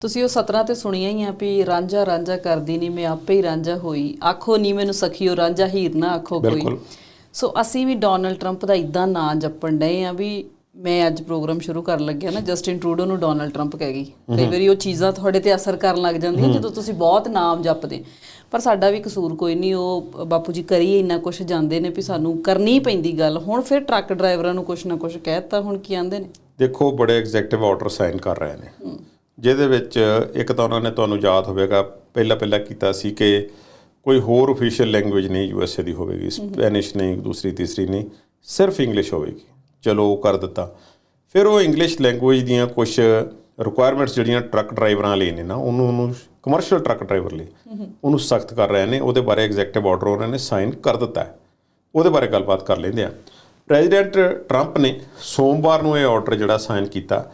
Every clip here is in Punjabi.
ਤੁਸੀਂ ਉਹ ਸਤਰਾਂ ਤੇ ਸੁਣੀਆਂ ਹੀ ਆ ਵੀ ਰਾਂਝਾ ਰਾਂਝਾ ਕਰਦੀ ਨਹੀਂ ਮੈਂ ਆਪੇ ਹੀ ਰਾਂਝਾ ਹੋਈ। ਆਖੋ ਨਹੀਂ ਮੈਨੂੰ ਸਖੀਓ ਰਾਂਝਾ ਹੀਰ ਨਾ ਆਖੋ ਕੋਈ। ਸੋ ਅਸੀਂ ਵੀ ਡੋਨਲਡ ਟਰੰਪ ਦਾ ਇਦਾਂ ਨਾਂ ਜਪਣ ਡਏ ਆ ਵੀ ਮੈਂ ਅੱਜ ਪ੍ਰੋਗਰਾਮ ਸ਼ੁਰੂ ਕਰਨ ਲੱਗਿਆ ਨਾ ਜਸਟਿਨ ਟਰੂਡੋ ਨੂੰ ਡੋਨਲਡ ਟਰੰਪ ਕਹਿ ਗਈ। ਕਈ ਵਾਰੀ ਉਹ ਚੀਜ਼ਾਂ ਤੁਹਾਡੇ ਤੇ ਅਸਰ ਕਰਨ ਲੱਗ ਜਾਂਦੀਆਂ ਜਦੋਂ ਤੁਸੀਂ ਬਹੁਤ ਨਾਮ ਜਪਦੇ। ਪਰ ਸਾਡਾ ਵੀ ਕਸੂਰ ਕੋਈ ਨਹੀਂ ਉਹ ਬਾਪੂ ਜੀ ਕਰੀ ਇੰਨਾ ਕੁਝ ਜਾਂਦੇ ਨੇ ਵੀ ਸਾਨੂੰ ਕਰਨੀ ਪੈਂਦੀ ਗੱਲ। ਹੁਣ ਫਿਰ ਟਰੱਕ ਡਰਾਈਵਰਾਂ ਨੂੰ ਕੁਝ ਨਾ ਕੁਝ ਕਹਿਤਾ ਹੁਣ ਕੀ ਆਂਦੇ ਨੇ? ਦੇਖੋ ਬੜੇ ਐਗਜ਼ੈਕਟਿਵ ਆਰਡਰ ਸਾਈਨ ਕਰ ਰਹੇ ਨੇ। ਜਿਹਦੇ ਵਿੱਚ ਇੱਕ ਤਾਂ ਉਹਨਾਂ ਨੇ ਤੁਹਾਨੂੰ ਯਾਦ ਹੋਵੇਗਾ ਪਹਿਲਾਂ ਪਹਿਲਾਂ ਕੀਤਾ ਸੀ ਕਿ ਕੋਈ ਹੋਰ ਅਫੀਸ਼ੀਅਲ ਲੈਂਗੁਏਜ ਨਹੀਂ ਯੂਐਸਏ ਦੀ ਹੋਵੇਗੀ ਸਪੈਨਿਸ਼ ਨਹੀਂ ਦੂਸਰੀ ਤੀਸਰੀ ਨਹੀਂ ਸਿਰਫ ਇੰਗਲਿਸ਼ ਹੋਵੇਗੀ। ਚਲੋ ਉਹ ਕਰ ਦਿੱਤਾ। ਫਿਰ ਉਹ ਇੰਗਲਿਸ਼ ਲੈਂਗੁਏਜ ਦੀਆਂ ਕੁਝ ਰਿਕੁਆਇਰਮੈਂਟਸ ਜਿਹੜੀਆਂ ਟਰੱਕ ਡਰਾਈਵਰਾਂ ਲਈ ਨੇ ਨਾ ਉਹਨੂੰ ਉਹਨੂੰ ਕਮਰਸ਼ੀਅਲ ਟਰੱਕ ਡਰਾਈਵਰ ਲਈ ਉਹਨੂੰ ਸਖਤ ਕਰ ਰਹੇ ਨੇ ਉਹਦੇ ਬਾਰੇ ਐਗਜ਼ੈਕਟਿਵ ਆਰਡਰ ਉਹਨਾਂ ਨੇ ਸਾਈਨ ਕਰ ਦਿੱਤਾ ਹੈ। ਉਹਦੇ ਬਾਰੇ ਗੱਲਬਾਤ ਕਰ ਲੈਂਦੇ ਆ। ਪ੍ਰੈਜ਼ੀਡੈਂਟ ਟਰੰਪ ਨੇ ਸੋਮਵਾਰ ਨੂੰ ਇਹ ਆਰਡਰ ਜਿਹੜਾ ਸਾਈਨ ਕੀਤਾ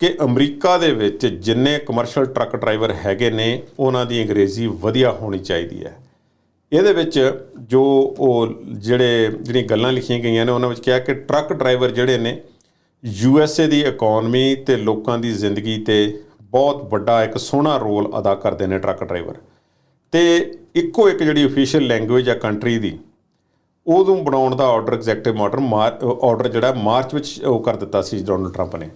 ਕਿ ਅਮਰੀਕਾ ਦੇ ਵਿੱਚ ਜਿੰਨੇ ਕਮਰਸ਼ੀਅਲ ਟਰੱਕ ਡਰਾਈਵਰ ਹੈਗੇ ਨੇ, ਉਹਨਾਂ ਦੀ ਅੰਗਰੇਜ਼ੀ ਵਧੀਆ ਹੋਣੀ ਚਾਹੀਦੀ ਹੈ। ਇਹਦੇ ਵਿੱਚ ਜੋ ਉਹ ਜਿਹੜੇ, ਜਿਹੜੀਆਂ ਗੱਲਾਂ ਲਿਖੀਆਂ ਗਈਆਂ ਨੇ, ਉਹਨਾਂ ਵਿੱਚ ਕਿਹਾ ਕਿ ਟਰੱਕ ਡਰਾਈਵਰ ਜਿਹੜੇ ਨੇ ਯੂ ਐੱਸ ਏ ਦੀ ਇਕਨੋਮੀ ਤੇ ਲੋਕਾਂ ਦੀ ਜ਼ਿੰਦਗੀ ਤੇ ਬਹੁਤ ਵੱਡਾ ਇੱਕ ਸੋਹਣਾ ਰੋਲ ਅਦਾ ਕਰਦੇ ਨੇ ਟਰੱਕ ਡਰਾਈਵਰ ਤੇ ਇੱਕੋ ਇੱਕ ਜਿਹੜੀ ਅਫੀਸ਼ੀਅਲ ਲੈਂਗੁਏਜ ਆ ਕੰਟਰੀ ਦੀ ਉਦੋਂ ਬਣਾਉਣ ਦਾ ਆਰਡਰ ਐਗਜ਼ੈਕਟਿਵ ਆਰਡਰ ਆਰਡਰ ਜਿਹੜਾ ਮਾਰਚ ਵਿੱਚ ਉਹ ਕਰ ਦਿੱਤਾ ਸੀ, ਡੋਨਲਡ ਟਰੰਪ ਨੇ।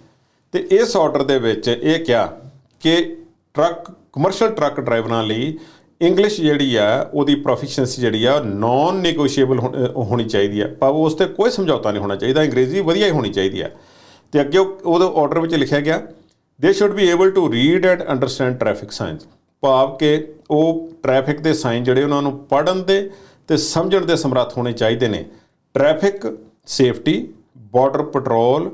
ਤੇ ਇਸ ਆਰਡਰ ਦੇ ਵਿੱਚ ਇਹ ਕਿਹਾ ਕਿ ਟਰੱਕ ਕਮਰਸ਼ੀਅਲ ਟਰੱਕ ਡਰਾਈਵਰਾਂ ਲਈ ਇੰਗਲਿਸ਼ ਜਿਹੜੀ ਆ, ਉਹਦੀ ਪ੍ਰੋਫੀਸ਼ੀਐਂਸੀ ਜਿਹੜੀ ਆ ਨਾਨ ਨੈਗੋਸ਼ੀਏਬਲ ਹੋਣੀ ਚਾਹੀਦੀ ਆ। ਪਰ ਉਸ ਤੇ ਕੋਈ ਸਮਝੌਤਾ ਨਹੀਂ ਹੋਣਾ ਚਾਹੀਦਾ, ਅੰਗਰੇਜ਼ੀ ਵਧੀਆ ਹੀ ਹੋਣੀ ਚਾਹੀਦੀ ਆ। ਤੇ ਅੱਗੇ ਉਹ- ਉਹਦੇ ਆਰਡਰ ਵਿੱਚ ਲਿਖਿਆ ਗਿਆ they should be able to read and understand traffic signs ਭਾਵ ਕਿ ਉਹ ਟ੍ਰੈਫਿਕ ਦੇ ਸਾਈਨ ਜਿਹੜੇ ਉਹਨਾਂ ਨੂੰ ਪੜ੍ਹਨ ਦੇ ਤੇ ਸਮਝਣ ਦੇ ਸਮਰੱਥ ਹੋਣੇ ਚਾਹੀਦੇ ਨੇ। ਟ੍ਰੈਫਿਕ ਸੇਫਟੀ ਬਾਰਡਰ ਪੈਟਰੋਲ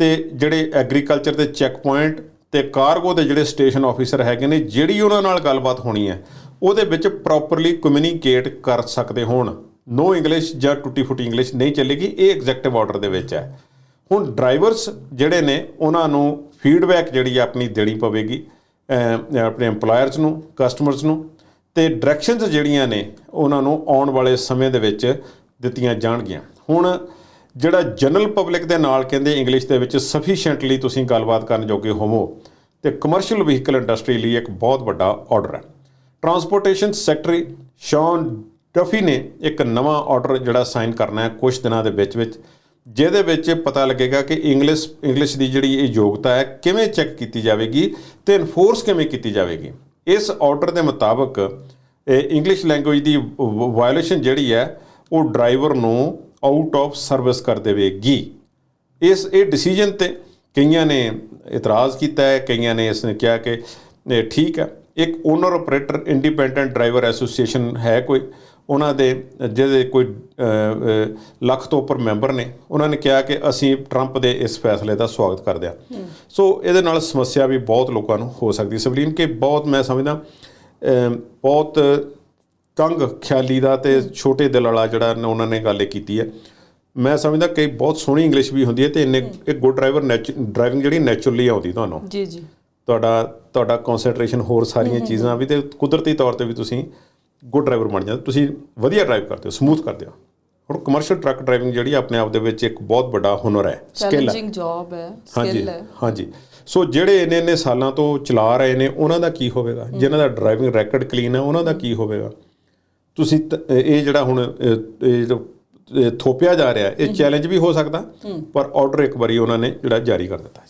ਤੇ ਜਿਹੜੇ ਐਗਰੀਕਲਚਰ ਦੇ ਚੈੱਕ ਪੁਆਇੰਟ ਤੇ ਕਾਰਗੋ ਦੇ ਜਿਹੜੇ ਸਟੇਸ਼ਨ ਆਫੀਸਰ ਹੈਗੇ ਨੇ, ਜਿਹੜੀ ਉਹਨਾਂ ਨਾਲ ਗੱਲਬਾਤ ਹੋਣੀ ਹੈ, ਉਹਦੇ ਵਿੱਚ ਪ੍ਰੋਪਰਲੀ ਕਮਿਊਨੀਕੇਟ ਕਰ ਸਕਦੇ ਹੋਣ। ਨੋ ਇੰਗਲਿਸ਼ ਜਾਂ ਟੁੱਟੀ ਫੁੱਟੀ ਇੰਗਲਿਸ਼ ਨਹੀਂ ਚੱਲੇਗੀ, ਇਹ ਐਗਜ਼ੈਕਟਿਵ ਆਰਡਰ ਦੇ ਵਿੱਚ ਹੈ। ਹੁਣ ਡਰਾਈਵਰਸ ਜਿਹੜੇ ਨੇ, ਉਹਨਾਂ ਨੂੰ ਫੀਡਬੈਕ ਜਿਹੜੀ ਆ ਆਪਣੀ ਦੇਣੀ ਪਵੇਗੀ ਆਪਣੇ EMPLOYERS ਨੂੰ ਕਸਟਮਰਸ ਨੂੰ, ਤੇ ਡਾਇਰੈਕਸ਼ਨਸ ਜਿਹੜੀਆਂ ਨੇ, ਉਹਨਾਂ ਨੂੰ ਆਉਣ ਵਾਲੇ ਸਮੇਂ ਦੇ ਵਿੱਚ ਦਿੱਤੀਆਂ ਜਾਣਗੀਆਂ। ਹੁਣ ਜਿਹੜਾ ਜਨਰਲ ਪਬਲਿਕ ਦੇ ਨਾਲ ਕਹਿੰਦੇ ਇੰਗਲਿਸ਼ ਦੇ ਵਿੱਚ ਸਫੀਸ਼ੀਐਂਟਲੀ ਤੁਸੀਂ ਗੱਲਬਾਤ ਕਰਨ ਜੋਗੇ ਹੋਵੋ, ਤੇ ਕਮਰਸ਼ੀਅਲ ਵਹੀਕਲ ਇੰਡਸਟਰੀ ਲਈ ਇੱਕ ਬਹੁਤ ਵੱਡਾ ਆਰਡਰ ਹੈ। ਟਰਾਂਸਪੋਰਟੇਸ਼ਨ ਸੈਕਟਰੀ ਸ਼ੌਨ ਡਫੀ ਨੇ ਇੱਕ ਨਵਾਂ ਆਰਡਰ ਜਿਹੜਾ ਸਾਈਨ ਕਰਨਾ ਹੈ ਕੁਝ ਦਿਨਾਂ ਦੇ ਵਿੱਚ ਵਿੱਚ, ਜਿਹਦੇ ਵਿੱਚ ਪਤਾ ਲੱਗੇਗਾ ਕਿ ਇੰਗਲਿਸ਼ ਇੰਗਲਿਸ਼ ਦੀ ਜਿਹੜੀ ਇਹ ਯੋਗਤਾ ਹੈ ਕਿਵੇਂ ਚੈੱਕ ਕੀਤੀ ਜਾਵੇਗੀ ਤੇ ਇਨਫੋਰਸ ਕਿਵੇਂ ਕੀਤੀ ਜਾਵੇਗੀ। ਇਸ ਆਰਡਰ ਦੇ ਮੁਤਾਬਕ ਇੰਗਲਿਸ਼ ਲੈਂਗੁਏਜ ਦੀ ਵਾਇਓਲੇਸ਼ਨ ਜਿਹੜੀ ਹੈ, ਉਹ ਡਰਾਈਵਰ ਨੂੰ ਆਊਟ ਆਫ ਸਰਵਿਸ ਕਰ ਦੇਵੇਗੀ। ਇਸ, ਇਹ ਡਿਸੀਜਨ ਤੇ ਕਈਆਂ ਨੇ ਇਤਰਾਜ਼ ਕੀਤਾ ਹੈ, ਕਈਆਂ ਨੇ ਇਸ ਨੇ ਕਿਹਾ ਕਿ ਠੀਕ ਹੈ। ਇੱਕ owner operator independent driver association ਹੈ ਕੋਈ, ਉਹਨਾਂ ਦੇ, ਜਿਹਦੇ ਕੋਈ ਲੱਖ ਤੋਂ ਉੱਪਰ ਮੈਂਬਰ ਨੇ, ਉਹਨਾਂ ਨੇ ਕਿਹਾ ਕਿ ਅਸੀਂ ਟਰੰਪ ਦੇ ਇਸ ਫੈਸਲੇ ਦਾ ਸਵਾਗਤ ਕਰਦੇ ਹਾਂ। ਸੋ ਇਹਦੇ ਨਾਲ ਸਮੱਸਿਆ ਵੀ ਬਹੁਤ ਲੋਕਾਂ ਨੂੰ ਹੋ ਸਕਦੀ ਸਵਲੀਨ, ਕਿ ਬਹੁਤ ਮੈਂ ਸਮਝਦਾ ਬਹੁਤ ਤੰਗ ਖਿਆਲੀ ਦਾ ਤੇ ਛੋਟੇ ਦਿਲ ਵਾਲਾ ਜਿਹੜਾ ਉਹਨਾਂ ਨੇ ਗੱਲ ਕੀਤੀ ਹੈ। ਮੈਂ ਸਮਝਦਾ ਕਿ ਬਹੁਤ ਸੋਹਣੀ ਇੰਗਲਿਸ਼ ਵੀ ਹੁੰਦੀ ਹੈ ਤੇ ਇੰਨੇ ਇੱਕ ਗੁੱਡ ਡਰਾਈਵਰ ਡਰਾਈਵਿੰਗ ਜਿਹੜੀ ਨੇਚਰਲੀ ਆਉਂਦੀ ਤੁਹਾਨੂੰ। ਜੀ ਜੀ। ਤੁਹਾਡਾ ਤੁਹਾਡਾ ਕਨਸੈਂਟਰੇਸ਼ਨ ਹੋਰ ਸਾਰੀਆਂ ਚੀਜ਼ਾਂ ਵੀ ਤੇ ਕੁਦਰਤੀ ਤੌਰ ਤੇ ਵੀ ਤੁਸੀਂ ਗੁੱਡ ਡਰਾਈਵਰ ਬਣ ਜਾਂਦੇ ਤੁਸੀਂ ਵਧੀਆ ਡਰਾਈਵ ਕਰਦੇ ਹੋ ਸਮੂਥ ਕਰਦੇ ਹੋ। ਹੁਣ ਕਮਰਸ਼ੀਅਲ ਟਰੱਕ ਡਰਾਈਵਿੰਗ ਜਿਹੜੀ ਆਪਣੇ ਆਪ ਦੇ ਵਿੱਚ ਇੱਕ ਬਹੁਤ ਵੱਡਾ ਹੁਨਰ ਹੈ ਸਕਿੱਲ ਹੈ। ਜੌਬ ਹੈ ਹਾਂਜੀ ਸਕਿੱਲ ਹੈ। ਹਾਂਜੀ। ਸੋ ਜਿਹੜੇ ਇੰਨੇ ਇੰਨੇ ਸਾਲਾਂ ਤੋਂ ਚਲਾ ਰਹੇ ਨੇ ਉਹਨਾਂ ਦਾ ਕੀ ਹੋਵੇਗਾ? ਜਿਨ੍ਹਾਂ ਦਾ ਡਰਾਈਵਿੰਗ ਰੈਕੋਰਡ ਕਲੀਨ ਹੈ ਉਹਨਾਂ ਦਾ ਕੀ ਹੋਵੇਗਾ? ਤੁਸੀਂ ਇਹ ਜਿਹੜਾ ਹੁਣ ਇਹ- ਇਹ ਜੋ ਇਹ ਥੋਪਿਆ ਜਾ ਰਿਹਾ ਇਹ ਚੈਲੰਜ ਵੀ ਹੋ ਸਕਦਾ ਪਰ ਆਰਡਰ ਇੱਕ ਵਾਰੀ ਉਹਨਾਂ ਨੇ ਜਿਹੜਾ ਜਾਰੀ ਕਰ ਦਿੱਤਾ